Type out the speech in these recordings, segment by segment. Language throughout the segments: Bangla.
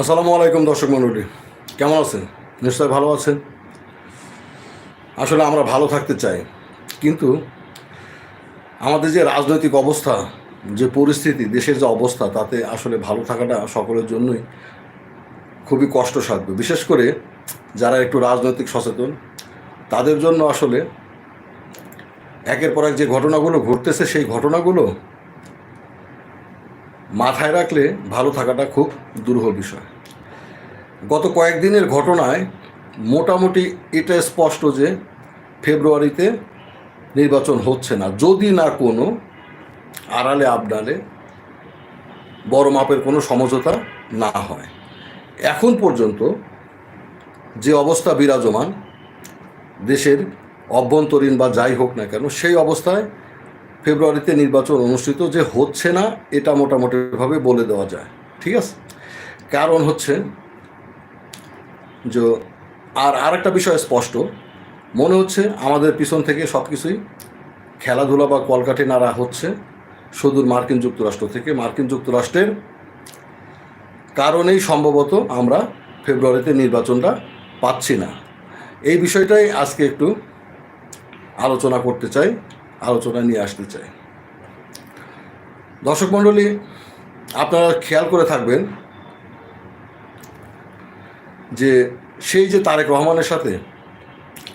আসসালামু আলাইকুম দর্শক মণ্ডলী। কেমন আছেন? নিশ্চয় ভালো আছেন? আসলে আমরা ভালো থাকতে চাই, কিন্তু আমাদের যে রাজনৈতিক অবস্থা, যে পরিস্থিতি, দেশের যে অবস্থা, তাতে আসলে ভালো থাকাটা সকলের জন্যই খুবই কষ্টসাধ্য। বিশেষ করে যারা একটু রাজনৈতিক সচেতন, তাদের জন্য আসলে একের পর এক যে ঘটনাগুলো ঘটতেছে, সেই ঘটনাগুলো মাথায় রাখলে ভালো থাকাটা খুব দুরূহ বিষয়। গত কয়েকদিনের ঘটনায় মোটামুটি এটা স্পষ্ট যে ফেব্রুয়ারিতে নির্বাচন হচ্ছে না। যদি না কোনো আড়ালে আবডালে বড় মাপের কোনো সমঝোতা না হয়। এখন পর্যন্ত যে অবস্থা বিরাজমান, দেশের অভ্যন্তরীণ বা যাই হোক না কেন, সেই অবস্থায় ফেব্রুয়ারিতে নির্বাচন অনুষ্ঠিত যে হচ্ছে না, এটা মোটামুটিভাবে বলে দেওয়া যায়। ঠিক আছে? কারণ হচ্ছে যে, আর আরেকটা বিষয় স্পষ্ট। মনে হচ্ছে আমাদের পিছন থেকে সব কিছুই খেলাধুলা বা কলকাঠি নাড়া হচ্ছে, সুদূর মার্কিন যুক্তরাষ্ট্র থেকে। মার্কিন যুক্তরাষ্ট্রের কারণেই সম্ভবত আমরা ফেব্রুয়ারিতে নির্বাচনটা পাচ্ছি না। এই বিষয়টাই আজকে একটু আলোচনা করতে চাই। আলোচনা নিয়ে আসতে চাই। দর্শক মণ্ডলী, আপনারা খেয়াল করে থাকবেন যে সেই যে তারেক রহমানের সাথে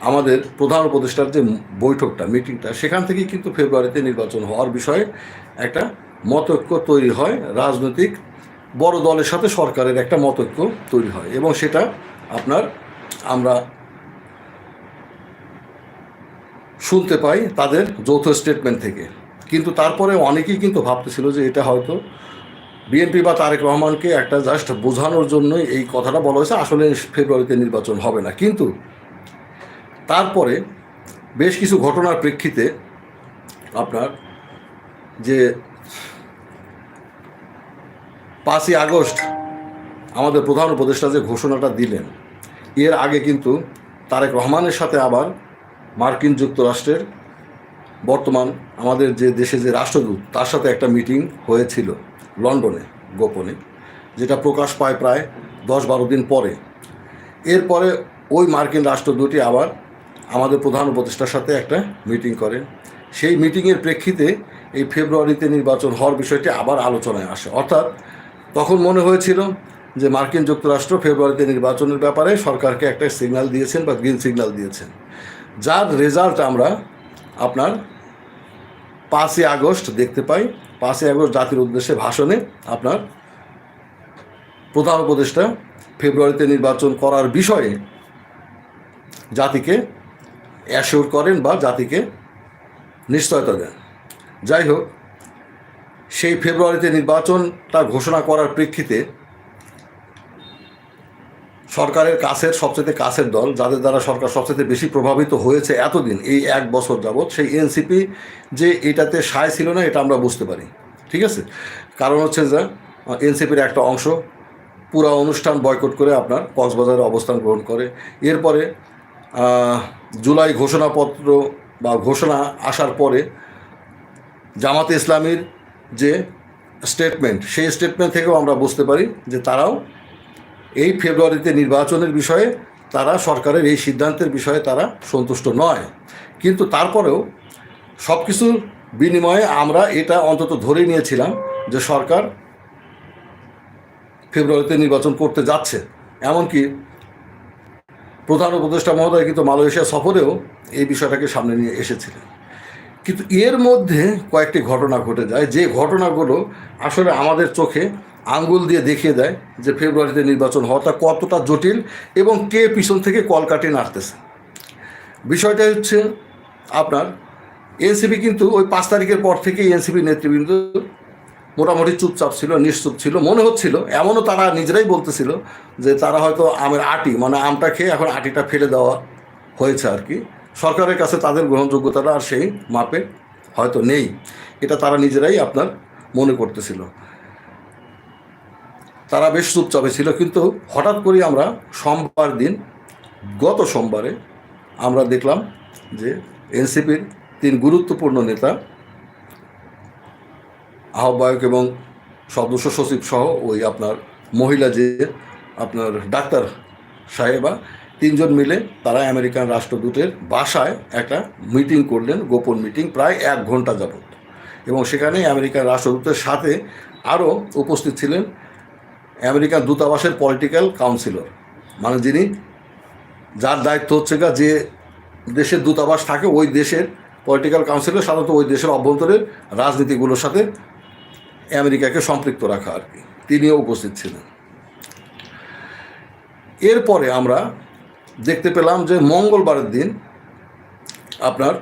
আমাদের প্রধান উপদেষ্টার যে বৈঠকটা, মিটিংটা, সেখান থেকেই কিন্তু ফেব্রুয়ারিতে নির্বাচন হওয়ার বিষয়ে একটা মতৈক্য তৈরি হয়, রাজনৈতিক বড় দলের সাথে সরকারের একটা মতৈক্য তৈরি হয় এবং সেটা আপনার আমরা শুনতে পাই তাদের যৌথ স্টেটমেন্ট থেকে। কিন্তু তারপরে অনেকেই কিন্তু ভাবতেছিল যে এটা হয়তো বিএনপি বা তারেক রহমানকে একটা জাস্ট বোঝানোর জন্যই এই কথাটা বলা হয়েছে, আসলে ফেব্রুয়ারিতে নির্বাচন হবে না। কিন্তু তারপরে বেশ কিছু ঘটনার প্রেক্ষিতে আপনার যে পাঁচই আগস্ট আমাদের প্রধান উপদেষ্টা যে ঘোষণাটা দিলেন, এর আগে কিন্তু তারেক রহমানের সাথে আবার মার্কিন যুক্তরাষ্ট্রের বর্তমান আমাদের যে দেশে যে রাষ্ট্রদূত, তার সাথে একটা মিটিং হয়েছিল লন্ডনে, গোপনে, যেটা প্রকাশ পায় প্রায় দশ বারো দিন পরে। এরপরে ওই মার্কিন রাষ্ট্রদূতটি আবার আমাদের প্রধান উপদেষ্টার সাথে একটা মিটিং করেন সেই মিটিংয়ের প্রেক্ষিতে এই ফেব্রুয়ারিতে নির্বাচন হওয়ার বিষয়টি আবার আলোচনায় আসে। অর্থাৎ তখন মনে হয়েছিল যে মার্কিন যুক্তরাষ্ট্র ফেব্রুয়ারিতে নির্বাচনের ব্যাপারে সরকারকে একটা সিগন্যাল দিয়েছেন বা গ্রিন সিগন্যাল দিয়েছেন। যার রেজাল্ট আমরা আপনার পাঁচই আগস্ট দেখতে পাই। পাঁচই আগস্ট জাতির উদ্দেশ্যে ভাষণে আপনার প্রধান উপদেষ্টা ফেব্রুয়ারিতে নির্বাচন করার বিষয়ে জাতিকে অ্যাসিওর করেন বা জাতিকে নিশ্চয়তা দেন। যাই হোক, সেই ফেব্রুয়ারিতে নির্বাচনটা ঘোষণা করার প্রেক্ষিতে সরকারের কাছের সবচেয়ে কাছের দল, যাদের দ্বারা সরকার সবচেয়ে বেশি প্রভাবিত হয়েছে এতদিন, এই এক বছর যাবৎ, সেই এনসিপি যে এটাতে সায় ছিল না, এটা আমরা বুঝতে পারি। ঠিক আছে? কারণ হচ্ছে যে, এনসিপির একটা অংশ পুরা অনুষ্ঠান বয়কট করে আপনার কক্সবাজারে অবস্থান গ্রহণ করে। এরপরে জুলাই ঘোষণাপত্র বা ঘোষণা আসার পরে জামাতে ইসলামীর যে স্টেটমেন্ট সেই স্টেটমেন্ট থেকেও আমরা বুঝতে পারি যে তারাও এই ফেব্রুয়ারিতে নির্বাচনের বিষয়ে তারা সরকারের এই সিদ্ধান্তের বিষয়ে তারা সন্তুষ্ট নয়। কিন্তু তারপরেও সব কিছুর বিনিময়ে আমরা এটা অন্তত ধরে নিয়েছিলাম যে সরকার ফেব্রুয়ারিতে নির্বাচন করতে যাচ্ছে। এমনকি প্রধান উপদেষ্টা মহোদয় কিন্তু মালয়েশিয়া সফরেও এই বিষয়টাকে সামনে নিয়ে এসেছিলেন। কিন্তু এর মধ্যে কয়েকটি ঘটনা ঘটে যায়। যে ঘটনাগুলো আসলে আমাদের চোখে আঙ্গুল দিয়ে দেখিয়ে দেয় যে ফেব্রুয়ারিতে নির্বাচন হওয়াটা কতটা জটিল এবং কে পিছন থেকে কলকাটি নাড়তেছে। বিষয়টা হচ্ছে আপনার, এনসিপি কিন্তু ওই পাঁচ তারিখের পর থেকে এনসিপি নেতৃবৃন্দ মোটামুটি চুপচাপ ছিল, নিশ্চুপ ছিল, মনে হচ্ছিল, এমনও তারা নিজেরাই বলতেছিল যে তারা হয়তো আমের আটি মানে আমটা খেয়ে এখন আটিটা ফেলে দেওয়া হয়েছে আর কি। সরকারের কাছে তাদের গ্রহণযোগ্যতাটা আর সেই মাপে হয়তো নেই, এটা তারা নিজেরাই আপনার মনে করতেছিল। তারা বেশ চুপচাপে ছিল, কিন্তু হঠাৎ করে আমরা সোমবার দিন, গত সোমবারে আমরা দেখলাম যে এনসিপির তিন গুরুত্বপূর্ণ নেতা, আহ্বায়ক এবং সদস্য সচিব সহ ওই আপনার মহিলা যে আপনার ডাক্তার সাহেবা, তিনজন মিলে তারা আমেরিকান রাষ্ট্রদূতের বাসায় একটা মিটিং করলেন, গোপন মিটিং, প্রায় এক ঘণ্টা যাবত এবং সেখানে আমেরিকান রাষ্ট্রদূতের সাথে আরও উপস্থিত ছিলেন আমেরিকান দূতাবাসের পলিটিক্যাল কাউন্সিলর মানে যিনি, যার দায়িত্ব হচ্ছে গা যে দেশের দূতাবাস থাকে, ওই দেশের পলিটিক্যাল কাউন্সিলর সাধারণত ওই দেশের অভ্যন্তরের রাজনীতিগুলোর সাথে আমেরিকাকে সম্পৃক্ত রাখা আর কি। তিনিও উপস্থিত ছিলেন। এরপরে আমরা দেখতে পেলাম যে মঙ্গলবারের দিন আপনার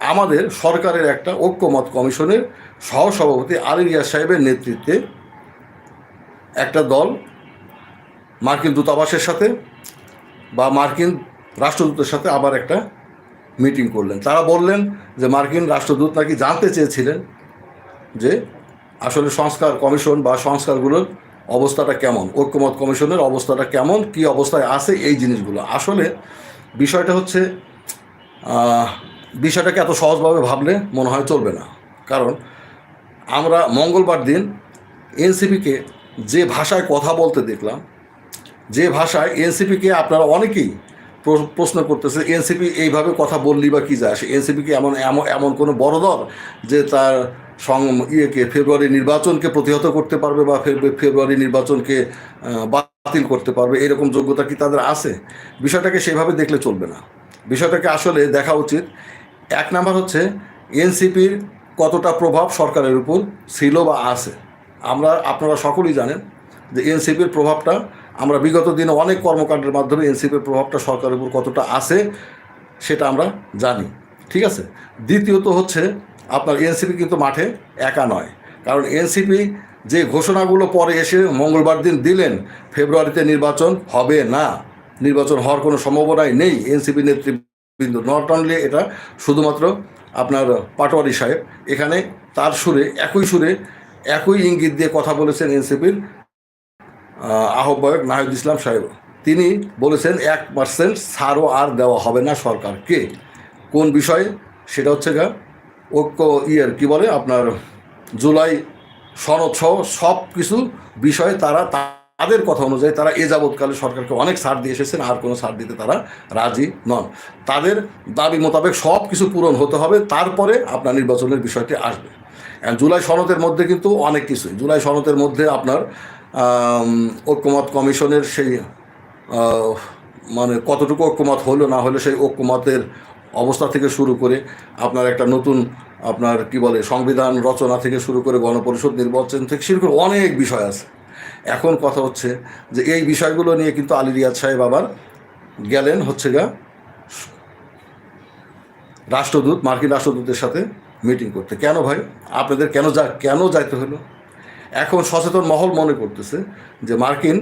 আমাদের সরকারের একটা ঐক্যমত কমিশনের সহসভাপতি আলী রিয়াজ সাহেবের নেতৃত্বে একটা দল মার্কিন দূতাবাসের সাথে বা মার্কিন রাষ্ট্রদূতের সাথে আবার একটা মিটিং করলেন। তারা বললেন যে মার্কিন রাষ্ট্রদূত নাকি জানতে চেয়েছিলেন যে আসলে সংস্কার কমিশন বা সংস্কারগুলোর অবস্থাটা কেমন, ঐক্যমত কমিশনের অবস্থাটা কেমন, কি অবস্থায় আছে এই জিনিসগুলো। আসলে বিষয়টা হচ্ছে বিষয়টাকে এত সহজভাবে ভাবলে মনে হয় চলবে না। কারণ আমরা মঙ্গলবার দিন এনসিপিকে যে ভাষায় কথা বলতে দেখলাম, যে ভাষায় এনসিপিকে আপনারা অনেকেই প্রশ্ন করতেছে, এনসিপি এইভাবে কথা বললি বা কী যায় আসে এনসিপিকে এমন এমন এমন কোনো বড় দল যে তার সং, ইয়েকে ফেব্রুয়ারি নির্বাচনকে প্রতিহত করতে পারবে বা ফেব্রুয়ারি নির্বাচনকে বাতিল করতে পারবে, এরকম যোগ্যতা কি তাদের আছে? বিষয়টাকে সেভাবে দেখলে চলবে না। বিষয়টাকে আসলে দেখা উচিত। এক নাম্বার হচ্ছে, এনসিপির কতটা প্রভাব সরকারের উপর ছিল বা আছে। আমরা, আপনারা সকলেই জানেন যে এনসিপির প্রভাবটা, আমরা বিগত দিনে অনেক কর্মকাণ্ডের মাধ্যমে এনসিপির প্রভাবটা সরকারের উপর কতটা আছে সেটা আমরা জানি, ঠিক আছে? দ্বিতীয়ত হচ্ছে, আপনার এনসিপি কিন্তু মাঠে একা নয়, কারণ এনসিপি যে ঘোষণাগুলো পরে এসে মঙ্গলবার দিন দিলেন, ফেব্রুয়ারিতে নির্বাচন হবে না, নির্বাচন হওয়ার কোনো সম্ভাবনাই নেই, এনসিপি নেতৃবৃন্দ। নট অনলি এটা, শুধুমাত্র আপনার পাটোয়ারি সাহেব, এখানে তার সুরে, একই সুরে একই ইঙ্গিত দিয়ে কথা বলেছেন এনসিপির আহ্বায়ক নাহিদ ইসলাম সাহেব। তিনি বলেছেন, এক পার্সেন্ট ছাড়ও আর দেওয়া হবে না সরকারকে। কোন বিষয়ে? সেটা হচ্ছে গা, ঐক্য ইয়ের কি বলে আপনার, জুলাই সনদ সহ সব কিছু বিষয়ে তারা তাদের কথা অনুযায়ী তারা এ যাবৎকালে সরকারকে অনেক ছাড় দিয়ে এসেছেন, আর কোনো ছাড় দিতে তারা রাজি নন। তাদের দাবি মোতাবেক সব কিছু পূরণ হতে হবে, তারপরে আপনার নির্বাচনের বিষয়টি আসবে। জুলাই সনদের মধ্যে কিন্তু অনেক কিছুই। জুলাই সনদের মধ্যে আপনার ঐক্যমত কমিশনের সেই মানে কতটুকু ঐক্যমত হলো না হলো সেই ঐক্যমতের অবস্থা থেকে শুরু করে আপনার একটা নতুন আপনার কি বলে, সংবিধান রচনা থেকে শুরু করে গণপরিষদ নির্বাচন থেকে শুরু করে অনেক বিষয় আছে। এখন কথা হচ্ছে যে এই বিষয়গুলো নিয়ে কিন্তু আলী রিয়াজ সাহেব আবার গেলেন হচ্ছে গা, রাষ্ট্রদূত, মার্কিন রাষ্ট্রদূতের সাথে মিটিং করতে। কেন ভাই? আপনাদের কেন যা কেন যাইতে হলো? এখন সচেতন মহল মনে করতেছে যে মার্কিন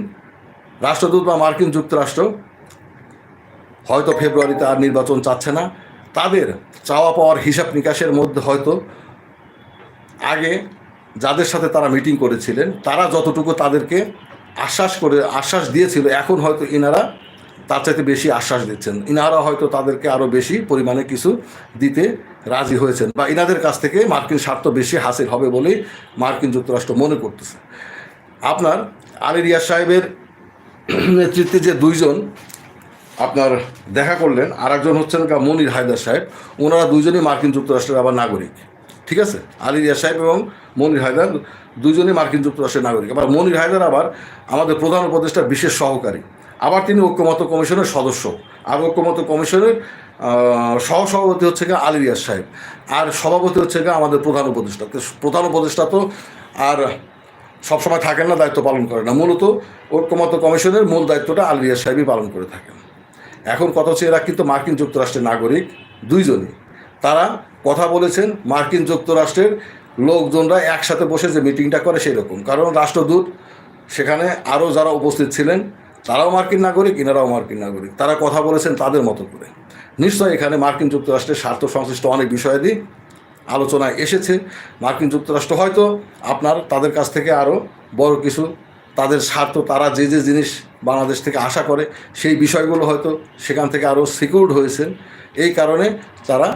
রাষ্ট্রদূত বা মার্কিন যুক্তরাষ্ট্র হয়তো ফেব্রুয়ারিতে আর নির্বাচন চাচ্ছে না। তাদের চাওয়া পাওয়ার হিসাব নিকাশের মধ্যে হয়তো আগে যাদের সাথে তারা মিটিং করেছিলেন, তারা যতটুকু তাদেরকে আশ্বাস করে আশ্বাস দিয়েছিল, এখন হয়তো ইনারা তার চাইতে বেশি আশ্বাস দিচ্ছেন। ইনারা হয়তো তাদেরকে আরও বেশি পরিমাণে কিছু দিতে রাজি হয়েছেন বা ইনাদের কাছ থেকে মার্কিন স্বার্থ বেশি হাসিল হবে বলেই মার্কিন যুক্তরাষ্ট্র মনে করতেছে। আপনার আলী রিয়াজ সাহেবের নেতৃত্বে যে দুইজন আপনার দেখা করলেন আর একজন হচ্ছেন মনির হায়দার সাহেব। ওনারা দুইজনই মার্কিন যুক্তরাষ্ট্রের আবার নাগরিক। ঠিক আছে? আলী রিয়া সাহেব এবং মনির হায়দার দুইজনই মার্কিন যুক্তরাষ্ট্রের নাগরিক। আবার মনির হায়দার আবার আমাদের প্রধান উপদেষ্টার বিশেষ সহকারী। আবার তিনি ঐক্যমত কমিশনের সদস্য। আর ঐক্যমত কমিশনের সহসভাপতি হচ্ছে গিয়ে আলী রিয়াজ সাহেব। আর সভাপতি হচ্ছে গিয়ে আমাদের প্রধান উপদেষ্টা। প্রধান উপদেষ্টা তো আর সবসময় থাকেন না, দায়িত্ব পালন করেন না। মূলত ঐক্যমত কমিশনের মূল দায়িত্বটা আলী রিয়াজ সাহেবই পালন করে থাকেন। এখন কথা হচ্ছে এরা কিন্তু মার্কিন যুক্তরাষ্ট্রের নাগরিক, দুইজনই। তারা কথা বলেছেন, মার্কিন যুক্তরাষ্ট্রের লোকজনরা একসাথে বসে যে মিটিংটা করে সেই রকম কারণ রাষ্ট্রদূত সেখানে আরও যারা উপস্থিত ছিলেন তারাও মার্কিন নাগরিক, ইনারাও মার্কিন নাগরিক। তারা কথা বলেছেন তাদের মতো করে। নিশ্চয়ই এখানে মার্কিন যুক্তরাষ্ট্রের স্বার্থ সংশ্লিষ্ট অনেক বিষয়াদি আলোচনায় এসেছে। মার্কিন যুক্তরাষ্ট্র হয়তো আপনার, তাদের কাছ থেকে আরও বড় কিছু, তাদের স্বার্থ, তারা যে যে জিনিস বাংলাদেশ থেকে আশা করে, সেই বিষয়গুলো হয়তো সেখান থেকে আরও সিকিউরড হয়েছেন। এই কারণে তারা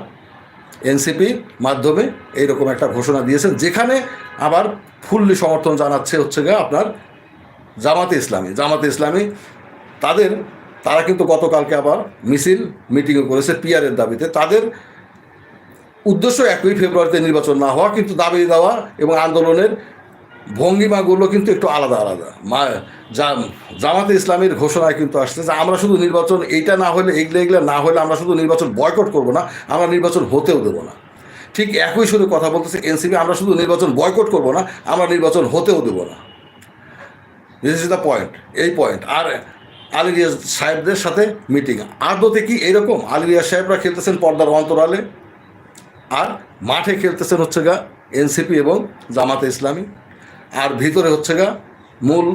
এনসিপির মাধ্যমে এইরকম একটা ঘোষণা দিয়েছেন। যেখানে আবার ফুললি সমর্থন জানাচ্ছে হচ্ছে গিয়ে আপনার জামাতে ইসলামী জামাতে ইসলামী, তাদের, তারা কিন্তু গতকালকে আবার মিছিল, মিটিংও করেছে পিয়ারের দাবিতে। তাদের উদ্দেশ্য একই, ফেব্রুয়ারিতে নির্বাচন না হওয়া, কিন্তু দাবি দেওয়া এবং আন্দোলনের ভঙ্গিমাগুলো কিন্তু একটু আলাদা আলাদা। মা জামাতে ইসলামের ঘোষণায় কিন্তু আসছে যে আমরা শুধু নির্বাচন, এইটা না হলে এগুলো এগুলো না হলে আমরা শুধু নির্বাচন বয়কট করব না, আমরা নির্বাচন হতেও দেবো না। ঠিক একই সুরে কথা বলতেছে এনসিপি, আমরা শুধু নির্বাচন বয়কট করব না, আমরা নির্বাচন হতেও দেবো না। দিস ইজ দ্য পয়েন্ট এই পয়েন্ট আর আলিরিয়া সাহেবদের সাথে মিটিং আদতে কি এরকম আলিরিয়া সাহেবরা খেলতেছেন পর্দার অন্তরালে। আর মাঠে খেলতেছেন হচ্ছে গা এনসিপি এবং জামাতে ইসলামী। আর ভিতরে হচ্ছে গা মূল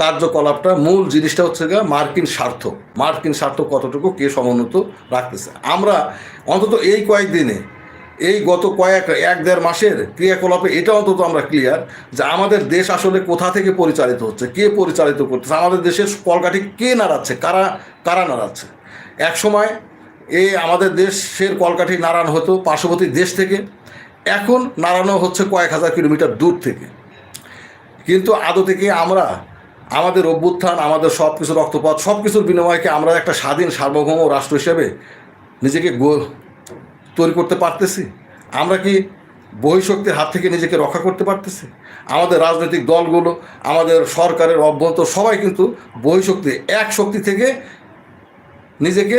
কার্যকলাপটা, মূল জিনিসটা হচ্ছে গা মার্কিন স্বার্থ। মার্কিন স্বার্থ কতটুকু, কে সমুন্নত রাখতেছে? আমরা অন্তত এই কয়েকদিনে এই গত কয়েক, এক দেড় মাসের ক্রিয়াকলাপে এটা অন্তত আমরা ক্লিয়ার যে আমাদের দেশ আসলে কোথা থেকে পরিচালিত হচ্ছে, কে পরিচালিত করতেছে, আমাদের দেশের কলকাঠি কে নাড়াচ্ছে, কারা কারা নাড়াচ্ছে? এক সময় এই আমাদের দেশের কলকাঠি নাড়ানো হতো পার্শ্ববর্তী দেশ থেকে, এখন নাড়ানো হচ্ছে কয়েক হাজার কিলোমিটার দূর থেকে। কিন্তু আদৌ থেকে আমরা, আমাদের অভ্যুত্থান, আমাদের সব কিছু রক্তপাত সব কিছুর বিনিময়কে আমরা একটা স্বাধীন সার্বভৌম রাষ্ট্র হিসেবে নিজেকে তৈরি করতে পারতেছি? আমরা কি বহিঃশক্তির হাত থেকে নিজেকে রক্ষা করতে পারতেছি? আমাদের রাজনৈতিক দলগুলো, আমাদের সরকারের অভ্যন্তর সবাই কিন্তু বহিঃশক্তি, এক শক্তি থেকে নিজেকে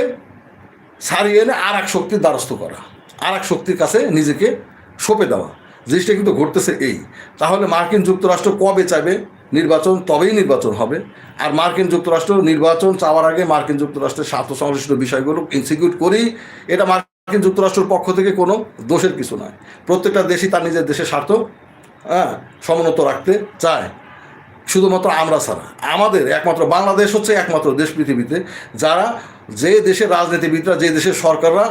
ছাড়িয়ে এনে আর এক শক্তির দ্বারস্থ করা আর এক শক্তির কাছে নিজেকে সঁপে দেওয়া। জিনিসটা কিন্তু ঘটতেছে এই। তাহলে মার্কিন যুক্তরাষ্ট্র কবে চাইবে নির্বাচন? তবেই নির্বাচন হবে। আর মার্কিন যুক্তরাষ্ট্র নির্বাচন চাওয়ার আগে মার্কিন যুক্তরাষ্ট্রের স্বার্থ সংশ্লিষ্ট বিষয়গুলো ইনসিকিউট করেই এটা মার্কিন যুক্তরাষ্ট্রের পক্ষ থেকে কোনো দোষের কিছু নয় প্রত্যেকটা দেশই তার নিজের দেশের স্বার্থ হ্যাঁ সমুন্নত রাখতে চায়। শুধুমাত্র আমরা ছাড়া। আমাদের একমাত্র, বাংলাদেশ হচ্ছে একমাত্র দেশ পৃথিবীতে যারা যে দেশের রাজনীতিবিদরা, যে দেশের সরকাররা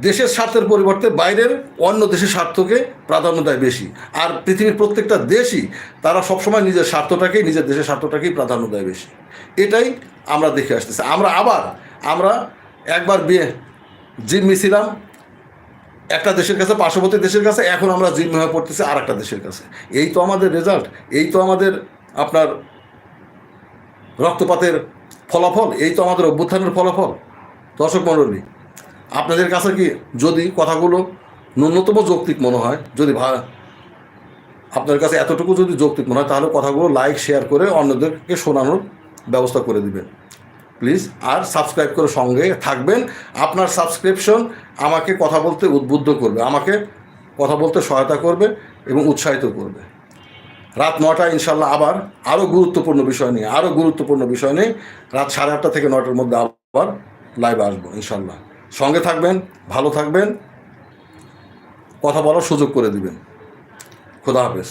দেশের স্বার্থের পরিবর্তে বাইরের অন্য দেশের স্বার্থকে প্রাধান্য দেয় বেশি। আর পৃথিবীর প্রত্যেকটা দেশই তারা সবসময় নিজের স্বার্থটাকেই, নিজের দেশের স্বার্থটাকেই প্রাধান্য দেয় বেশি। এটাই আমরা দেখে আসতেছি। আমরা আবার, আমরা একবার বিয়ে জিম্মি ছিলাম একটা দেশের কাছে, পার্শ্ববর্তী দেশের কাছে, এখন আমরা জিম্মি হয়ে পড়তেছি আর একটা দেশের কাছে। এই তো আমাদের রেজাল্ট এই তো আমাদের আপনার রক্তপাতের ফলাফল, এই তো আমাদের অভ্যুত্থানের ফলাফল। দর্শক মণ্ডলী, আপনাদের কাছে কি যদি কথাগুলো ন্যূনতম যৌক্তিক মনে হয়, যদি ভা আপনার কাছে এতটুকু যদি যৌক্তিক মনে হয়, তাহলে কথাগুলো লাইক শেয়ার করে অন্যদেরকে শোনানোর ব্যবস্থা করে দিবেন। প্লিজ, আর সাবস্ক্রাইব করে সঙ্গে থাকবেন। আপনার সাবস্ক্রিপশন আমাকে কথা বলতে উদ্বুদ্ধ করবে, আমাকে কথা বলতে সহায়তা করবে এবং উৎসাহিত করবে। রাত নটায় ইনশাল্লাহ আবার আরও গুরুত্বপূর্ণ বিষয় নিয়ে আরও গুরুত্বপূর্ণ বিষয় নিয়ে রাত সাড়ে আটটা থেকে নটার মধ্যে আবার লাইভে আসব ইনশাল্লাহ সঙ্গে থাকবেন, ভালো থাকবেন, কথা বলার সুযোগ করে দিবেন। খোদা হাফেজ।